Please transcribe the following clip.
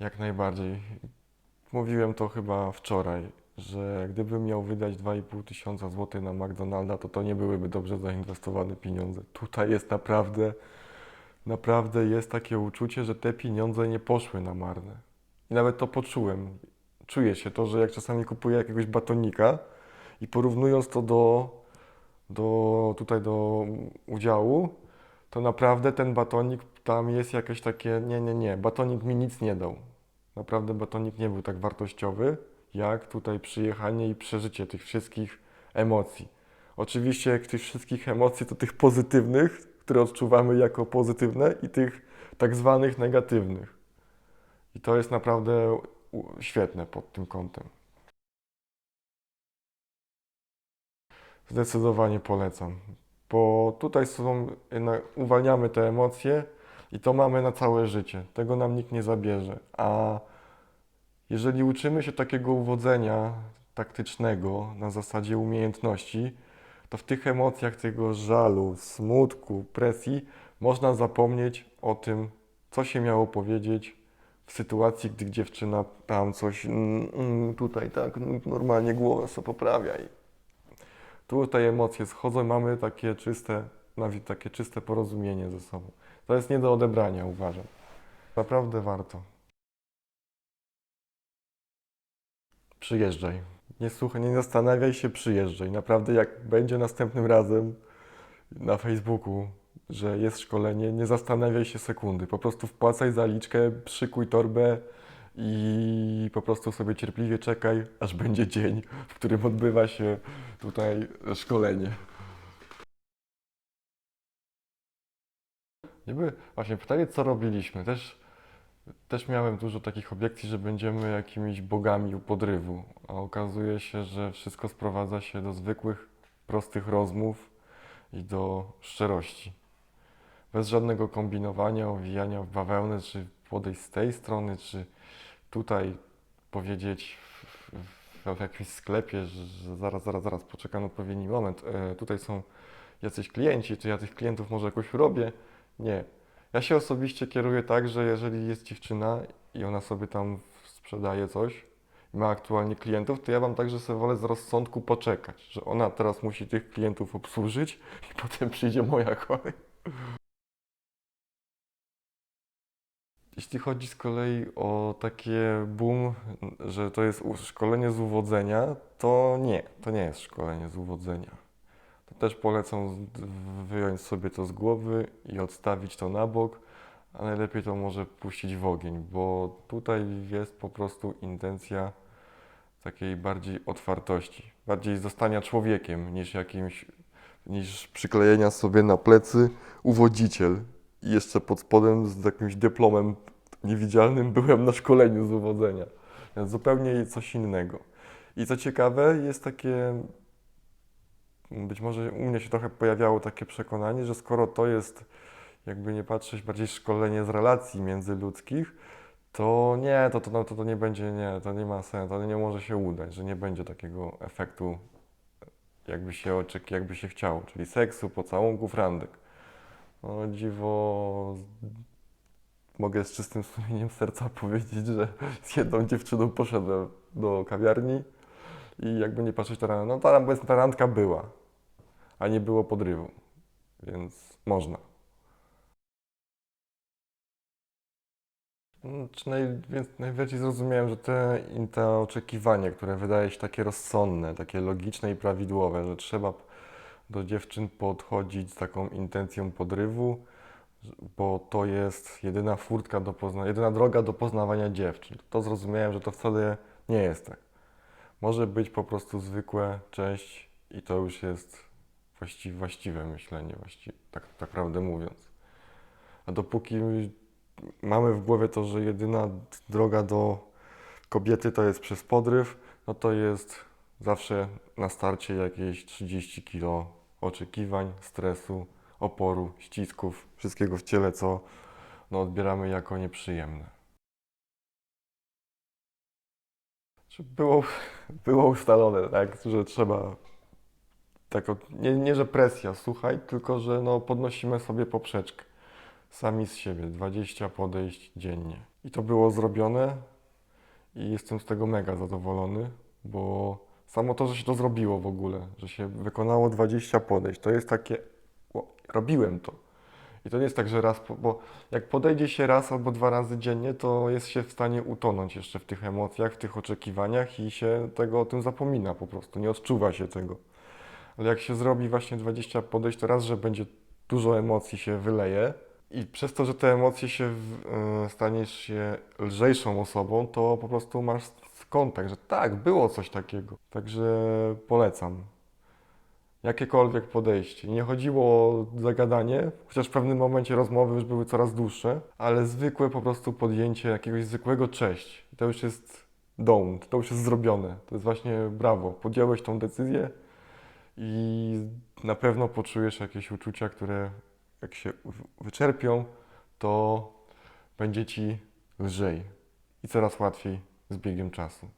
Jak najbardziej. Mówiłem to chyba wczoraj, że gdybym miał wydać 2,5 tysiąca złotych na McDonalda, to to nie byłyby dobrze zainwestowane pieniądze. Tutaj jest naprawdę, naprawdę jest takie uczucie, że te pieniądze nie poszły na marne. I nawet to poczułem. Czuję się to, że jak czasami kupuję jakiegoś batonika i porównując to do, do tutaj do udziału, to naprawdę ten batonik tam jest jakieś takie, nie, nie, nie, batonik mi nic nie dał. Naprawdę batonik nie był tak wartościowy, jak tutaj przyjechanie i przeżycie tych wszystkich emocji. Oczywiście tych wszystkich emocji to tych pozytywnych, które odczuwamy jako pozytywne i tych tak zwanych negatywnych. I to jest naprawdę świetne pod tym kątem. Zdecydowanie polecam, bo tutaj są, uwalniamy te emocje i to mamy na całe życie. Tego nam nikt nie zabierze. A jeżeli uczymy się takiego uwodzenia taktycznego na zasadzie umiejętności, to w tych emocjach tego żalu, smutku, presji można zapomnieć o tym, co się miało powiedzieć w sytuacji, gdy dziewczyna tam coś mm, mm, tutaj tak mm, normalnie głowę sobie poprawia i tutaj emocje schodzą mamy takie czyste, takie czyste porozumienie ze sobą. To jest nie do odebrania, uważam. Naprawdę warto. Przyjeżdżaj. Nie słuchaj, nie zastanawiaj się, przyjeżdżaj. Naprawdę, jak będzie następnym razem na Facebooku, że jest szkolenie, nie zastanawiaj się sekundy. Po prostu wpłacaj zaliczkę, szykuj torbę i po prostu sobie cierpliwie czekaj, aż będzie dzień, w którym odbywa się tutaj szkolenie. Niby właśnie pytanie, co robiliśmy. Też, też miałem dużo takich obiekcji, że będziemy jakimiś bogami u podrywu, a okazuje się, że wszystko sprowadza się do zwykłych, prostych rozmów i do szczerości. Bez żadnego kombinowania, owijania w bawełnę, czy podejść z tej strony, czy tutaj powiedzieć w, w, w jakimś sklepie, że, zaraz, zaraz, zaraz poczekam odpowiedni moment. E, tutaj są jacyś klienci, czy ja tych klientów może jakoś robię. Nie. Ja się osobiście kieruję tak, że jeżeli jest dziewczyna i ona sobie tam sprzedaje coś i ma aktualnie klientów, to ja wam także sobie wolę z rozsądku poczekać, że ona teraz musi tych klientów obsłużyć i potem przyjdzie moja kolej. Jeśli chodzi z kolei o takie boom, że to jest szkolenie z uwodzenia, to nie, to nie jest szkolenie z uwodzenia. Też polecam wyjąć sobie to z głowy i odstawić to na bok, a najlepiej to może puścić w ogień, bo tutaj jest po prostu intencja takiej bardziej otwartości, bardziej zostania człowiekiem niż jakimś, niż przyklejenia sobie na plecy uwodziciel. I jeszcze pod spodem z jakimś dyplomem niewidzialnym byłem na szkoleniu z uwodzenia. Więc zupełnie coś innego. I co ciekawe, jest takie, być może u mnie się trochę pojawiało takie przekonanie, że skoro to jest, jakby nie patrzeć, bardziej szkolenie z relacji międzyludzkich, to nie, to, to, to, to nie będzie, nie, to nie ma sensu, to nie może się udać, że nie będzie takiego efektu, jakby się oczek, jakby się chciało, czyli seksu, pocałunków, randek. No dziwo, mogę z czystym sumieniem serca powiedzieć, że z jedną dziewczyną poszedłem do kawiarni i jakby nie patrzeć, ta, no ta, ta randka była, a nie było podrywu, więc można. Mm, naj, więc najbardziej zrozumiałem, że te, te oczekiwania, które wydaje się takie rozsądne, takie logiczne i prawidłowe, że trzeba do dziewczyn podchodzić z taką intencją podrywu, bo to jest jedyna furtka do pozna, jedyna droga do poznawania dziewczyn. To zrozumiałem, że to wcale nie jest tak. Może być po prostu zwykłe cześć i to już jest właści, właściwe myślenie, właści, tak, tak prawdę mówiąc. A dopóki mamy w głowie to, że jedyna droga do kobiety to jest przez podryw, no to jest zawsze na starcie jakieś 30 kilo oczekiwań, stresu, oporu, ścisków, wszystkiego w ciele, co no, odbieramy jako nieprzyjemne. Było, było ustalone, tak, że trzeba tak, od- nie, nie, że presja, słuchaj, tylko że no, podnosimy sobie poprzeczkę. sami z siebie, 20 podejść dziennie. I to było zrobione i jestem z tego mega zadowolony, bo samo to, że się to zrobiło w ogóle, że się wykonało 20 podejść, to jest takie, o, robiłem to. I to nie jest tak, że raz, bo jak podejdzie się raz albo dwa razy dziennie, to jest się w stanie utonąć jeszcze w tych emocjach, w tych oczekiwaniach i się tego o tym zapomina po prostu, nie odczuwa się tego. Ale jak się zrobi właśnie 20 podejść, to raz, że będzie dużo emocji się wyleje i przez to, że te emocje się e, staniesz się lżejszą osobą, to po prostu masz kontakt, że tak, było coś takiego. Także polecam. Jakiekolwiek podejście. Nie chodziło o zagadanie, chociaż w pewnym momencie rozmowy już były coraz dłuższe, ale zwykłe po prostu podjęcie jakiegoś zwykłego cześć. To już jest don't, to już jest zrobione. To jest właśnie brawo. Podjąłeś tą decyzję i na pewno poczujesz jakieś uczucia, które jak się wyczerpią, to będzie ci lżej i coraz łatwiej z biegiem czasu.